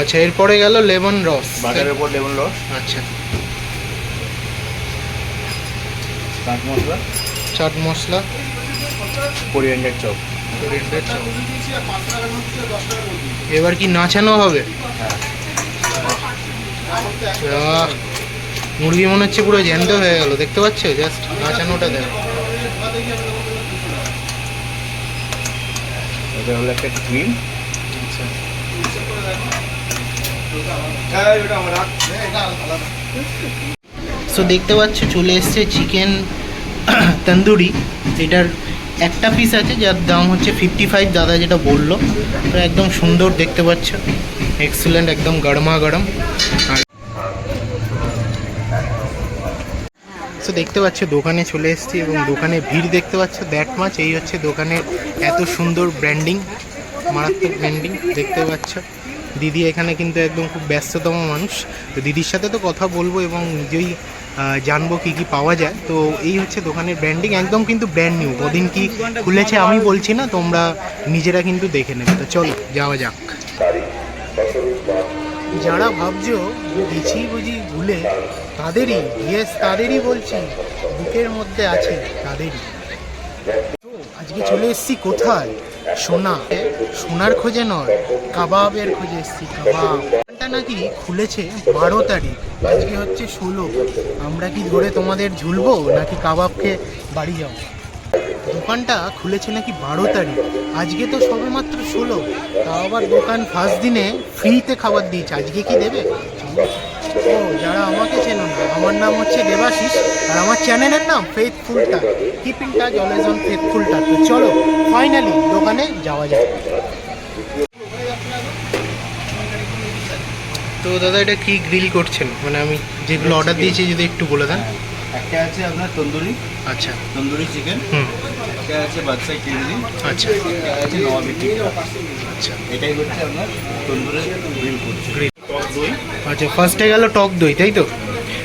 আচ্ছা এরপরে গেল লেমন রস। বাটারের উপর লেমন রস। আচ্ছা। Chaat masala. Chaat masala. Coriander chop. coriander chop. এবার কি নাচানো হবে? হ্যাঁ মুরগি মনে হচ্ছে পুরো জ্যান্ত হয়ে গেল দেখতে পাচ্ছ? জাস্ট নাচানোটা দেখ। এটা হলো একটা ক্রিম সো দেখতে পাচ্ছ, চলে এসছে চিকেন তন্দুরি এটার একটা পিস আছে, যার দাম হচ্ছে ফিফটি ফাইভ দাদা যেটা বলল। তো একদম সুন্দর দেখতে পাচ্ছ। এক্সিলেন্ট একদম গরমা গরম। সো দেখতে পাচ্ছ, দোকানে চলে এসেছি এবং দোকানে ভিড় দেখতে পাচ্ছ। দ্যাট মাছ এই হচ্ছে দোকানের এত সুন্দর ব্র্যান্ডিং মারাত্মক ব্র্যান্ডিং দেখতে পাচ্ছ। দিদি এখানে কিন্তু একদম খুব ব্যস্ততম মানুষ। তো দিদির সাথে তো কথা বলব এবং নিজেই জানব কি কি পাওয়া যায়। তো এই হচ্ছে দোকানের ব্র্যান্ডিং একদম কিন্তু ব্র্যান্ড নিউ কদিন কি খুলেছে আমি বলছি না, তোমরা নিজেরা কিন্তু দেখে নেবে। তো চলো, যাওয়া যাক। যারা ভাবছ গেছি বুঝি ভুলে, তাদেরই ইয়েস তাদেরই বলছি, বুকের মধ্যে আছে তাদেরই। আজকে চলে এসেছি কোথায়? সোনা, সোনার খোঁজে নয়, কাবাবের খোঁজে এসেছি, কাবাব। দোকানটা নাকি খুলেছে বারো তারিখ, আজকে হচ্ছে ষোলো। আমরা কি ধরে তোমাদের ঝুলবো, নাকি কাবাবকে বাড়ি যাব? দোকানটা খুলেছে নাকি বারো তারিখ, আজকে তো সবে মাত্র ষোলো। তাও আবার দোকান ফার্স্ট দিনে ফ্রিতে খাবার দিয়েছে, আজকে কি দেবে। ও যারা আমাকে চেনো না আমার নাম হচ্ছে দেবাশিস আর আমার চ্যানেলের নাম faithful talk keeping touch always on faithful talk তো চলো ফাইনালি দোকানে যাওয়া যায় তো দাদা এটা কি গ্রিল করছেন? মানে আমি যেগুলো অর্ডার দিয়েছি যদি একটু বলে দেন। একটা আছে আপনার তন্দুরি। আচ্ছা। তন্দুরি চিকেন হুম। একটা আছে বাদশাই চিংড়ি আচ্ছা। একটা আছে নবাবি চিকেন আচ্ছা। এটাই হচ্ছে আপনার তন্দুরি গ্রিল করছে। আচ্ছা ফার্স্টে গেল টক দই তাই তো?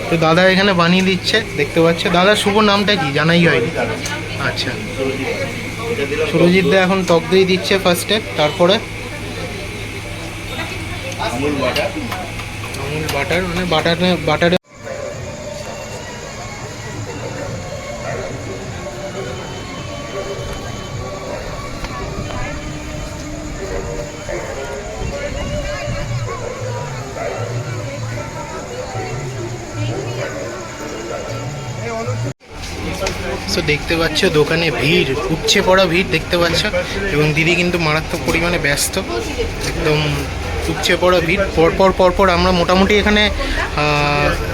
তো দাদা এখানে বানিয়ে দিচ্ছে দেখতে পাচ্ছে। দাদার শুভ নামটা কি? জানাই হয়নি। আচ্ছা। সুরজিৎ দা এখন টক দই দিচ্ছে ফার্স্টে তারপরে? আমুল বাটার। মানে বাটার বাটারে বাটারে সো দেখতে পাচ্ছ দোকানে ভিড়, উপচে পড়া ভিড় দেখতে পাচ্ছ। এবং দিদি কিন্তু মারাত্মক পরিমাণে ব্যস্ত। একদম উপচে পড়া ভিড়। পরপর পরপর আমরা মোটামুটি এখানে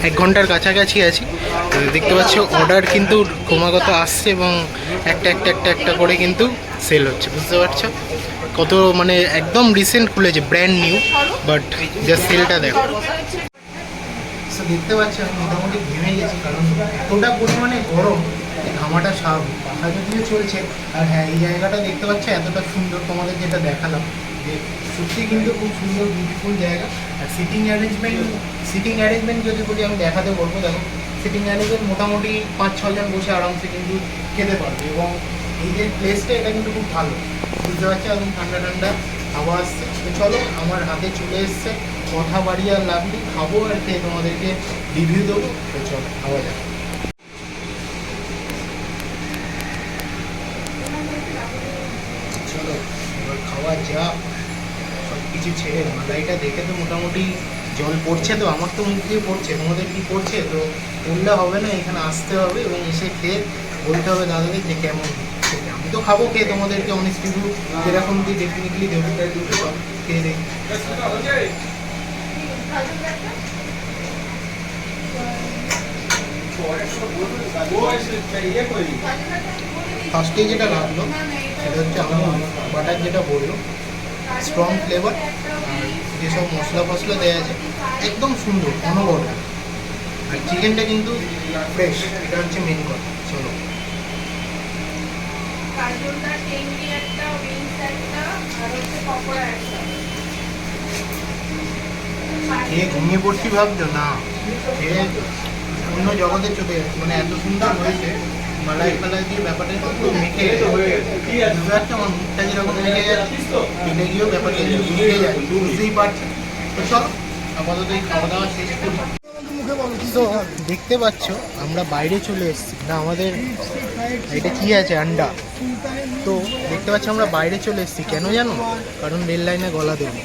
এক ঘণ্টার কাছাকাছি আছি। দেখতে পাচ্ছ অর্ডার কিন্তু ক্রমাগত আসছে এবং একটা একটা একটা একটা করে কিন্তু সেল হচ্ছে। বুঝতে পারছ? কত মানে একদম রিসেন্ট খুলেছে ব্র্যান্ড নিউ বাট জাস্ট সেলটা দেখো। সো দেখতে পাচ্ছি আমি মোটামুটি ঘেমে গেছি, কারণ এতটা পরিমাণে গরম ঘামাটা স্বাভাবিক। পাখা যদিও চলছে, আর হ্যাঁ এই জায়গাটা দেখতে পাচ্ছি, এতটা সুন্দর তোমাদের যেটা দেখালাম, যে সত্যি কিন্তু খুব সুন্দর বিউটিফুল জায়গা। আর সিটিং অ্যারেঞ্জমেন্ট সিটিং অ্যারেঞ্জমেন্ট যদি বলি, আমি দেখাতে বলব, দেখো সিটিং অ্যারেঞ্জমেন্ট মোটামুটি পাঁচ ছজন বসে আরামসে কিন্তু খেতে পারবে। এবং এই যে প্লেসটা এটা কিন্তু খুব ভালো। বুঝতে পারছি? একদম ঠান্ডা ঠান্ডা হাওয়া আসছে। তো চলো, আমার হাতে চলে এসছে। কথা বাড়িয়ে আর লাভ নেই, খাব আর খেয়ে তোমাদেরকে রিভিউ দেবো। তো চলো, খাওয়া যাক। চলো, এবার খাওয়া যাক। সব কিছু ছেড়ে মালাইটা দেখে তো মোটামুটি জল পড়ছে তো, আমার তো মুখ দিয়ে পড়ছে। তোমাদের কি পড়ছে? তো বললে হবে না, এখানে আসতে হবে এবং এসে খেয়ে বলতে হবে দাদাদের যে কেমন আমি তো খাব খেয়ে তোমাদেরকে অনেক কিছু যেরকম দিয়ে ডেফিনেটলি দেবো। খেয়ে দেখি ফার্স্টে যেটা লাগল, সেটা হচ্ছে আমার বাটার যেটা বলল স্ট্রং ফ্লেভার যেসব মশলা ফসলা দেওয়া আছে, একদম সুন্দর অনবর আর চিকেনটা কিন্তু ফ্রেশ এটা হচ্ছে মেন কথা, চলো। একটা একটা, আর হচ্ছে পকোড়া একটা। খেয়ে ঘুমিয়ে পড়ছি ভাবছ? না। খেয়ে অন্য জগতে চলে মানে এত সুন্দর হয়েছে। মালাই ফালাই দিয়ে ব্যাপারটা একটু মেখে বুঝতে আমার মুখটা যেরকম মেখে যাচ্ছে পেটে গিয়েও ব্যাপারটা একটু মিশে যাচ্ছে বুঝতেই পারছি তো চলো, আপাতত এই খাওয়া দাওয়া শেষ করি। তো দেখতে পাচ্ছ, আমরা বাইরে চলে এসেছি। না, আমাদের এটা কি আছে, আন্ডা? তো দেখতে পাচ্ছ, আমরা বাইরে চলে এসেছি। কেন জানো? কারণ রেল লাইনে গলা দেবো।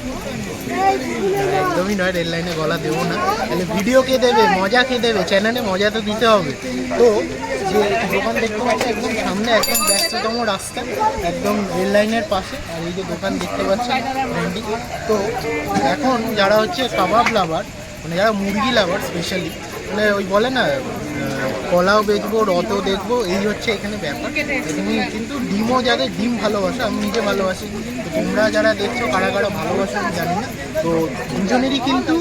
একদমই নয়, রেল লাইনে গলা দেবো না। তাহলে ভিডিও কে দেবে, মজা কে দেবে? চ্যানেলে মজা তো দিতে হবে। তো যে দোকান দেখতে পাচ্ছি, একদম সামনে একদম ব্যস্ততম রাস্তা, একদম রেল লাইনের পাশে, আর এই যে দোকান দেখতে পাচ্ছেন ব্র্যান্ডিং তো এখন যারা হচ্ছে কাবাব লাভার মানে যারা মুরগি লাভার স্পেশালি মানে ওই বলে না কলাও বেচবো রতও দেখব, এই হচ্ছে এখানে ব্যাপার। এখানে কিন্তু ডিমও যাদের, ডিম ভালোবাসে, আমি নিজে ভালোবাসি। তোমরা যারা দেখছ, কারা কারা ভালোবাসো, আমি জানি না। তো দুজনেরই কিন্তু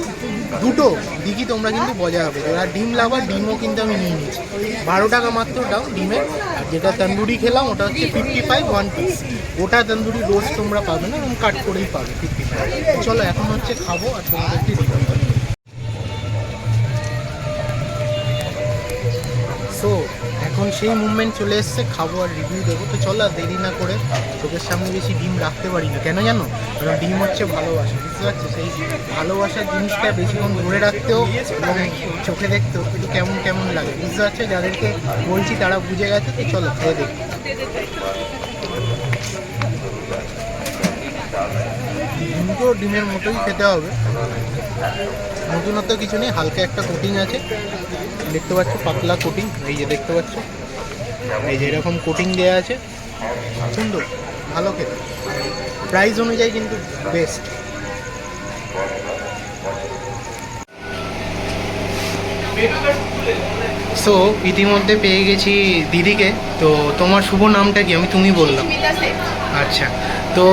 দুটো দিকই তোমরা কিন্তু বজায় হবে। যারা ডিম লাভার, ডিমও কিন্তু আমি নিয়ে নিয়েছি। বারো টাকা মাত্র দাও ডিমের আর যেটা তন্দুরি খেলাম, ওটা হচ্ছে ফিফটি ফাইভ ওয়ান পিস ওটা তন্দুরি রোজ তোমরা পাবে না এবং কাট করেই পাবে ফিফটি ফাইভ চলো, এখন হচ্ছে খাব আর তোমাদেরকে রিভিউ সো এখন সেই মুভমেন্ট চলে এসছে, খাব আর রিভিউ দেবো। তো চলো আর দেরি না করে চোখের সামনে বেশি ডিম রাখতে পারি না। কেন জানো? কারণ ডিম হচ্ছে ভালোবাসা, বুঝতে পারছ? সেই ভালোবাসার জিনিসটা বেশিক্ষণ ধরে রাখতেও এবং চোখে দেখতেও একটু কেমন কেমন লাগে, বুঝতে পারছ? যাদেরকে বলছি তারা বুঝে গেছে, তো চলো, খেয়ে দেখি। ডিমের মতোই খেতে হবে। নতুনত্ব কিছু নেই, হালকা একটা কোটিং আছে। দেখতে পাচ্ছ, পাতলা কোটিং এই যে দেখতে পাচ্ছ। এই যে এরকম কোটিং দেওয়া আছে। সুন্দর, ভালো খেতে। প্রাইস অনুযায়ী কিন্তু বেস্ট সো ইতিমধ্যে পেয়ে গেছি দিদিকে। তো তোমার শুভ নামটা কি? আমি তুমি বললাম। আচ্ছা। তো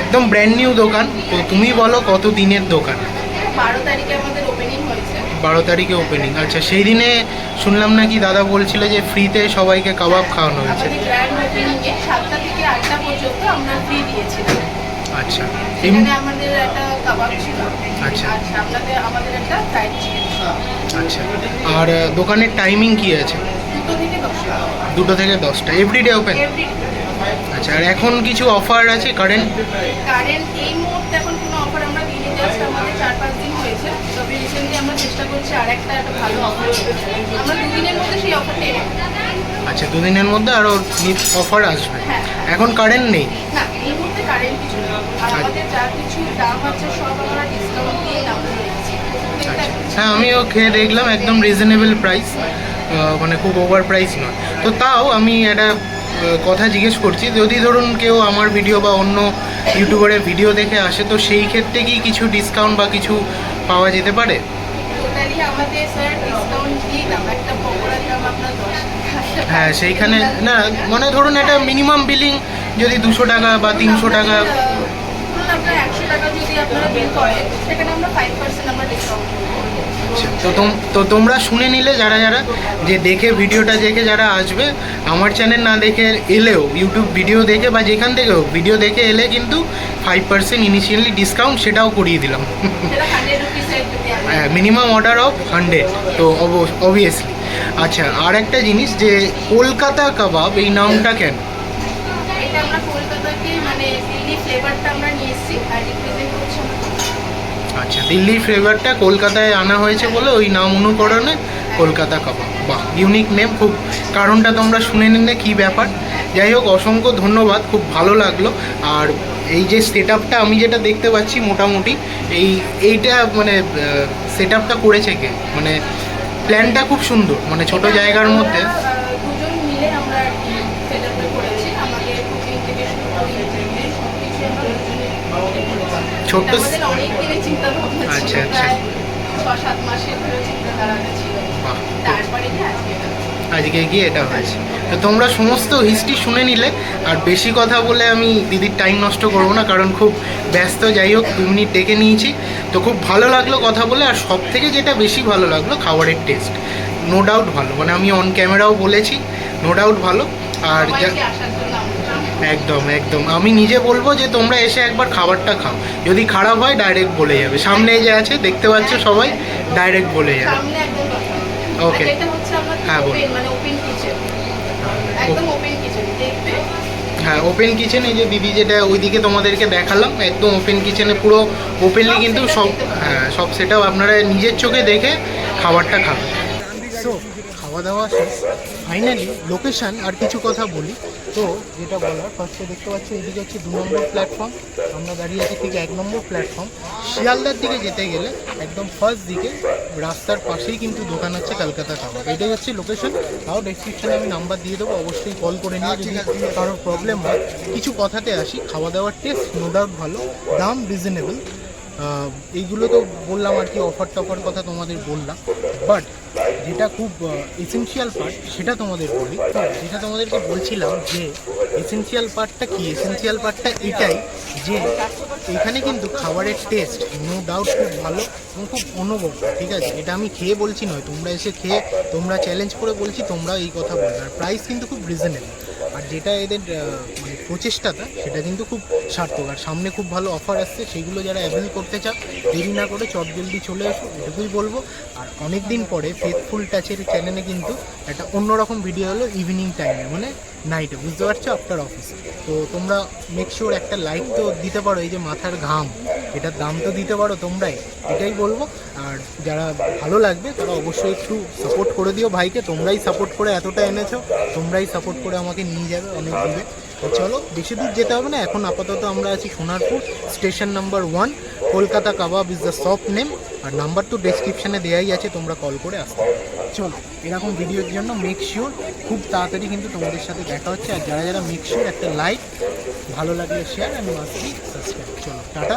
একদম ব্র্যান্ড নিউ দোকান। তো তুমি বলো কত দিনের দোকান? বারো তারিখে আমাদের ওপেনিং হয়েছে। বারো তারিখে ওপেনিং আচ্ছা সেই দিনে শুনলাম নাকি দাদা বলছিল যে ফ্রিতে সবাইকে কাবাব খাওয়ানো হয়েছে। আমাদের গ্র্যান্ড ওপেনিংয়ে সাতটা থেকে আটটা পর্যন্ত আমরা ফ্রি দিয়েছিলাম। আচ্ছা এম- আমাদের একটা কাবাব ছিল। আচ্ছা। আর আমাদের একটা ফ্রাইড চিকেন আচ্ছা আর দোকানের টাইমিং কি আছে? দুটো থেকে দশটা। দুটো থেকে দশটা এভরিডে ওপেন আচ্ছা আর এখন কিছু অফার আছে কারেন্ট কারেন্ট এই মুহূর্তে এখন কোনো অফার আমরা দিইনি জাস্ট আমাদের চার পাঁচ দিন হয়েছে তবে রিসেন্টলি আমরা চেষ্টা করছি আর একটা একটা ভালো অফার আমরা দুদিনের মধ্যে সেই অফারটা আচ্ছা দুদিনের মধ্যে আরও অফার আসবে। হ্যাঁ। এখন কারেন্ট নেই? না এই মুহূর্তে কারেন্ট কিছু নেই। আমাদের যা কিছু দাম আছে সব আমরা ডিসকাউন্ট দিয়ে দাম আচ্ছা। হ্যাঁ আমিও খেয়ে দেখলাম একদম রিজনেবল প্রাইস মানে খুব ওভার প্রাইস নয়। তো তাও আমি একটা কথা জিজ্ঞেস করছি যদি ধরুন কেউ আমার ভিডিও বা অন্য ইউটিউবারের ভিডিও দেখে আসে তো সেই ক্ষেত্রে কি কিছু ডিসকাউন্ট বা কিছু পাওয়া যেতে পারে। হ্যাঁ সেইখানে না মানে ধরুন একটা মিনিমাম বিলিং যদি দুশো টাকা বা তিনশো টাকা। একশো টাকা যদি আপনারা বিল করেন সেখানে আমরা ফাইভ পার্সেন্ট আমরা ডিসকাউন্ট আচ্ছা, তো তো তোমরা শুনে নিলে যারা যারা যে দেখে ভিডিওটা দেখে যারা আসবে আমার চ্যানেল না দেখে এলেও ইউটিউব ভিডিও দেখে বা যেখান থেকে হোক ভিডিও দেখে এলে কিন্তু ফাইভ পার্সেন্ট ইনিশিয়ালি ডিসকাউন্ট সেটাও করিয়ে দিলাম। আমরা মিনিমাম অর্ডার অফ হান্ড্রেড তো অবভিয়াসলি আচ্ছা আর একটা জিনিস যে কলকাতা কাবাব এই নামটা কেন? আমরা কলকাতাকে মানে দিল্লি ফ্লেভারটা আমরা আর রিপ্রেজেন্ট করছি আমরা আচ্ছা দিল্লির ফ্লেভারটা কলকাতায় আনা হয়েছে বলে ওই নাম অনুকরণে কলকাতা কাবাব। বাহ ইউনিক নেম খুব কারণটা তোমরা শুনে নিলে কী ব্যাপার? যাই হোক অসংখ্য ধন্যবাদ খুব ভালো লাগল। আর এই যে সেট আপটা আমি যেটা দেখতে পাচ্ছি মোটামুটি এই এইটা মানে সেট আপটা করেছে কে? মানে প্ল্যানটা খুব সুন্দর মানে ছোট জায়গার মধ্যে। ছোট্ট চিন্তা ভাবনা ছিল আচ্ছা, আচ্ছা। প্রায় ছ সাত মাসের ধরে চিন্তাধারাটা ছিল। বাহ তারপরে কি আজকে আজকে গিয়ে এটা হয়েছে। তো তোমরা সমস্ত হিস্ট্রি শুনে নিলে আর বেশি কথা বলে আমি দিদির টাইম নষ্ট করব না কারণ খুব ব্যস্ত। যাই হোক দু মিনিট ডেকে নিয়েছি। তো খুব ভালো লাগল কথা বলে আর সব থেকে যেটা বেশি ভালো লাগল খাবারের টেস্ট নো ডাউট ভালো। মানে আমি অন ক্যামেরাও বলেছি নো ডাউট ভালো। আর একদম একদম। আমি নিজে বলব যে তোমরা এসে একবার খাবারটা খাও। যদি খারাপ হয় ডাইরেক্ট বলে যাবে। সামনে যে আছে দেখতে পাচ্ছ সবাই ডাইরেক্ট বলে যাবে। সামনে একদম Okay. এটা হচ্ছে আমাদের হ্যাঁ, বলুন। ওপেন মানে ওপেন কিচেন একদম ওপেন কিচেন দেখবে? হ্যাঁ ওপেন কিচেন এই যে দিদি যেটা ওইদিকে তোমাদেরকে দেখালাম একদম ওপেন কিচেনে পুরো ওপেনলি কিন্তু সব হ্যাঁ সব সেটাও আপনারা নিজের চোখে দেখে খাবারটা খাবেন। সো খাওয়া দাওয়া শেষ। ফাইনালি লোকেশন আর কিছু কথা বলি। তো, যেটা বলার ফার্স্টে দেখতে পাচ্ছি, এদিকে হচ্ছে দু নম্বর প্ল্যাটফর্ম আমরা দাঁড়িয়ে আছি ঠিক এক নম্বর প্ল্যাটফর্ম শিয়ালদার দিকে যেতে গেলে একদম ফার্স্ট দিকে রাস্তার পাশেই কিন্তু দোকান আছে কলকাতা কাবাব এটাই হচ্ছে লোকেশন তাও ডেসক্রিপশনে আমি নাম্বার দিয়ে দেবো, অবশ্যই কল করে নিয়ে যদি কারোর প্রবলেম হয়। কিছু কথাতে আসি। খাওয়া দাওয়ার টেস্ট নো ডাউট ভালো। দাম রিজনেবল এইগুলো তো বললাম আর কি অফার টফার কথা তোমাদের বললাম। বাট যেটা খুব এসেনশিয়াল পার্ট সেটা তোমাদের বলি। যেটা তোমাদেরকে বলছিলাম যে এসেনশিয়াল পার্টটা কি? এসেনশিয়াল পার্টটা এটাই যে এখানে কিন্তু খাবারের টেস্ট নো ডাউট খুব ভালো এবং খুব অনবদ্য ঠিক আছে? এটা আমি খেয়ে বলছি নয়, তোমরা এসে খেয়ে, তোমরা চ্যালেঞ্জ করে বলছি তোমরা এই কথা বলবে। আর প্রাইস কিন্তু খুব রিজনেবল আর যেটা এদের প্রচেষ্টাটা, সেটা কিন্তু খুব সার্থক। আর সামনে খুব ভালো অফার আসছে, সেগুলো যারা অ্যাভেল করতে চাও, দেরি না করে চট জলদি চলে এসো, এটুকুই বলব। আর অনেক দিন পরে ফেথফুল টাচের চ্যানেলে কিন্তু একটা অন্যরকম ভিডিও হলো ইভিনিং টাইমে মানে নাইটে বুঝতে পারছ? আফটার অফিস তো তোমরা মেক শিওর একটা লাইক তো দিতে পারো, এই যে মাথার ঘাম। এটার দাম তো দিতে পারো তোমরাই, এটাই বলব। আর যারা ভালো লাগবে, তারা অবশ্যই একটু সাপোর্ট করে দিও ভাইকে। তোমরাই সাপোর্ট করে এতটা এনেছো, তোমরাই সাপোর্ট করে আমাকে নিয়ে যাবে, অনেক দূরে চলো বেশি দূর যেতে হবে না। এখন আপাতত আমরা আছি Sonarpur, station number one, Kolkata Kabab is the soft name R number তো ডেসক্রিপশানে দেওয়াই আছে, তোমরা কল করে আসতে চলো, এরকম ভিডিওর জন্য মেক শিওর খুব তাড়াতাড়ি কিন্তু তোমাদের সাথে দেখা হচ্ছে। আর যারা যারা মেক শিওর একটা লাইক ভালো লাগলে শেয়ার অ্যান্ড মাস্ট সাবস্ক্রাইব চলো, টাটা।